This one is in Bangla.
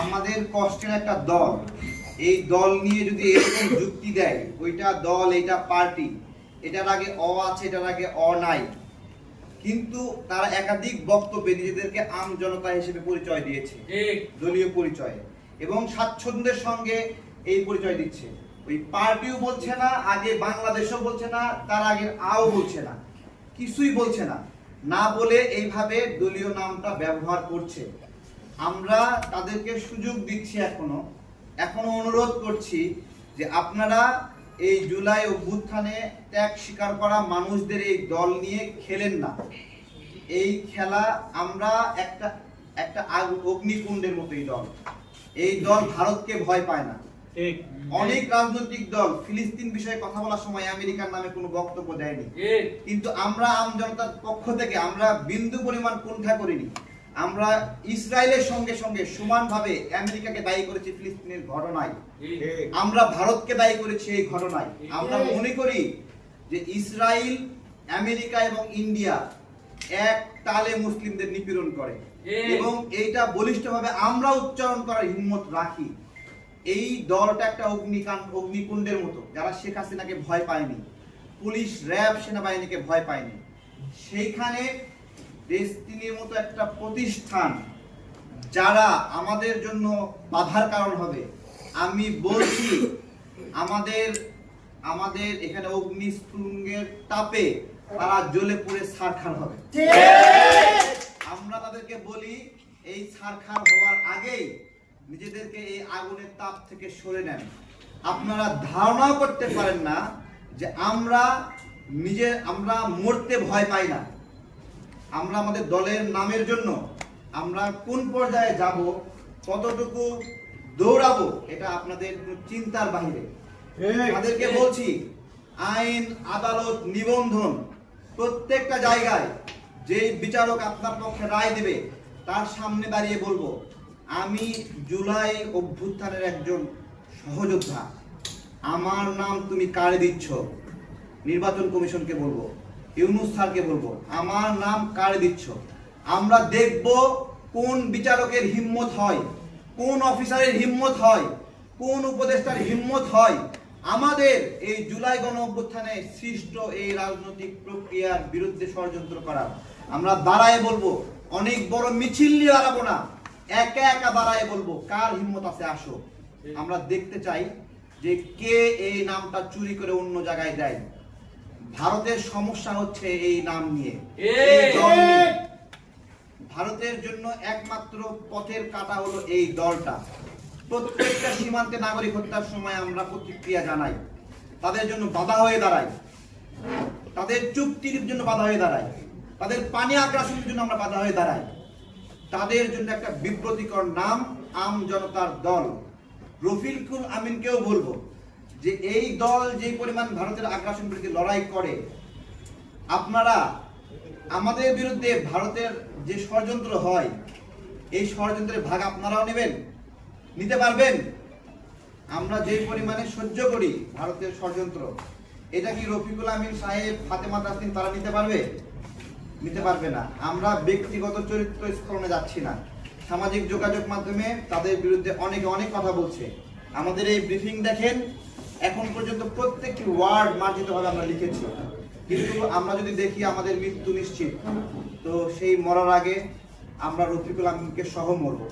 আমাদের কষ্টের একটা দল। এই দল নিয়ে যদি এরকম যুক্তি দেয় ওইটা দল এটা পার্টি এটার আগে অ আছে এটার আগে অ নাই। কিন্তু তারা একাধিক বক্তব্যে নিজেদেরকে আম জনতা হিসেবে পরিচয় দিয়েছে দলীয় পরিচয়। এবং স্বাচ্ছন্দ্যের সঙ্গে এই পরিচয় দিচ্ছে। ওই পার্টিও বলছে না আগে বাংলাদেশও বলছে না তার আগে আও বলছে না কিছুই বলছে না। না বলে এইভাবে দলীয় নামটা ব্যবহার করছে। আমরা তাদেরকে সুযোগ দিচ্ছি এখনও। এখনও অনুরোধ করছি যে আপনারা এই জুলাই অভ্যুত্থানে ত্যাগ স্বীকার করা মানুষদের এই দল নিয়ে খেলেন না। এই খেলা আমরা একটা একটা অগ্নিকুণ্ডের মতো এই দল। এই দল ভারতকে ভয় পায় না। অনেক রাজনৈতিক দল ফিলিস্তিন বিষয়ে কথা বলার সময় আমেরিকার নামে কোনো বক্তব্য দেয়নি। কিন্তু আমরা আম জনতার পক্ষ থেকে আমরা বিন্দু পরিমাণ কুণ্ঠা করিনি। আমরা ইসরায়েলের সঙ্গে সঙ্গে সমানভাবে আমেরিকাকে দায়ী করেছি ফিলিস্তিনের ঘটনায়। আমরা ভারতকে দায়ী করেছি এই ঘটনায়। আমরা মনে করি যে ইসরায়েল, আমেরিকা এবং ইন্ডিয়া এক তালে মুসলিমদের নিপীড়ন করে। এবং এইটা বলিষ্ঠভাবে আমরা উচ্চারণ করার হিম্মত রাখি। এই দলটা একটা অগ্নিকাণ্ড অগ্নিকুণ্ডের মতো, যারা শেখ হাসিনাকে ভয় পায়নি। পুলিশ, র্যাব, সেনাবাহিনীকে ভয় পায়নি। সেইখানে ডেস্টিনির মতো একটা প্রতিষ্ঠান যারা আমাদের জন্য বাধার কারণ হবে। আমি বলছি, আমাদের আমাদের এখানে অগ্নিস্ফুলিঙ্গের তাপে তারা জ্বলে পুড়ে ছারখার হবে। আমরা তাদেরকে বলি, এই ছারখার হওয়ার আগেই নিজেদেরকে এই আগুনের তাপ থেকে সরে নেন। আপনারা ধারণাও করতে পারেন না যে আমরা নিজে, আমরা মরতে ভয় পাই না। আমরা আমাদের দলের নামের জন্য আমরা কোন পর্যায়ে যাব কতটুকু দৌড়াবো এটা আপনাদের চিন্তার বাহিরে। তাদেরকে বলছি আইন আদালত নিবন্ধন প্রত্যেকটা জায়গায় যে বিচারক আপনার পক্ষে রায় দেবে তার সামনে দাঁড়িয়ে বলব আমি জুলাই অভ্যুত্থানের একজন সহযোদ্ধা। আমার নাম তুমি কারে দিচ্ছ? নির্বাচন কমিশনকে বলব। ইউনুস স্যারকে বলব, আমার নাম কারে দিচ্ছ? আমরা দেখব কোন বিচারকের হিম্মত হয়, কোন অফিসারের হিম্মত হয়, কোন উপদেষ্টার হিম্মত হয়। আমাদের এই জুলাই গণ অভ্যুত্থানে সৃষ্ট এই রাজনৈতিক প্রক্রিয়ার বিরুদ্ধে ষড়যন্ত্র করা। আমরা দাঁড়ায় বলব, অনেক বড় মিছিল নিয়ে দাঁড়াবো না। একা একা দাঁড়ায় বলব, কার হিম্মত আছে আসো। আমরা দেখতে চাই যে কে এই নামটা চুরি করে অন্য জায়গায় দেয়। ভারতের সমস্যা হচ্ছে এই নাম নিয়ে। ভারতের জন্য একমাত্র পথের কাটা হলো এই দলটা। প্রত্যেকটা সীমান্তে নাগরিক হত্যার সময় আমরা প্রতিক্রিয়া জানাই। তাদের জন্য বাধা হয়ে দাঁড়াই। তাদের চুক্তির জন্য বাধা হয়ে দাঁড়াই। তাদের পানি আগ্রাসনের জন্য আমরা বাধা হয়ে দাঁড়াই। তাদের জন্য একটা বিব্রতিকর নাম আম জনতার দল। রফিকুল আমিনকেও বলব যে এই দল যে পরিমাণ ভারতের আগ্রাসন বিরুদ্ধে লড়াই করে, আপনারা আমাদের বিরুদ্ধে ভারতের যে ষড়যন্ত্র হয়, এই ষড়যন্ত্রের ভাগ আপনারাও নেবেন, নিতে পারবেন। আমরা যে পরিমাণে সহ্য করি ভারতের ষড়যন্ত্র, এটা কি রফিকুল আমিন সাহেব, ফাতেমা তাসলিম তারা নিতে পারবে? নিতে পারবে না। আমরা ব্যক্তিগত চরিত্র স্খলনে যাচ্ছি না। সামাজিক যোগাযোগ মাধ্যমে তাদের বিরুদ্ধে অনেকে অনেক কথা বলছে। আমাদের এই ব্রিফিং দেখেন এখন পর্যন্ত প্রত্যেকটি ওয়ার্ড মার্জিতভাবে আমরা লিখেছি। কিন্তু আমরা যদি দেখি আমাদের মৃত্যু নিশ্চিত, তো সেই মরার আগে আমরা রফিকুল আমিনকে সহ মরবো।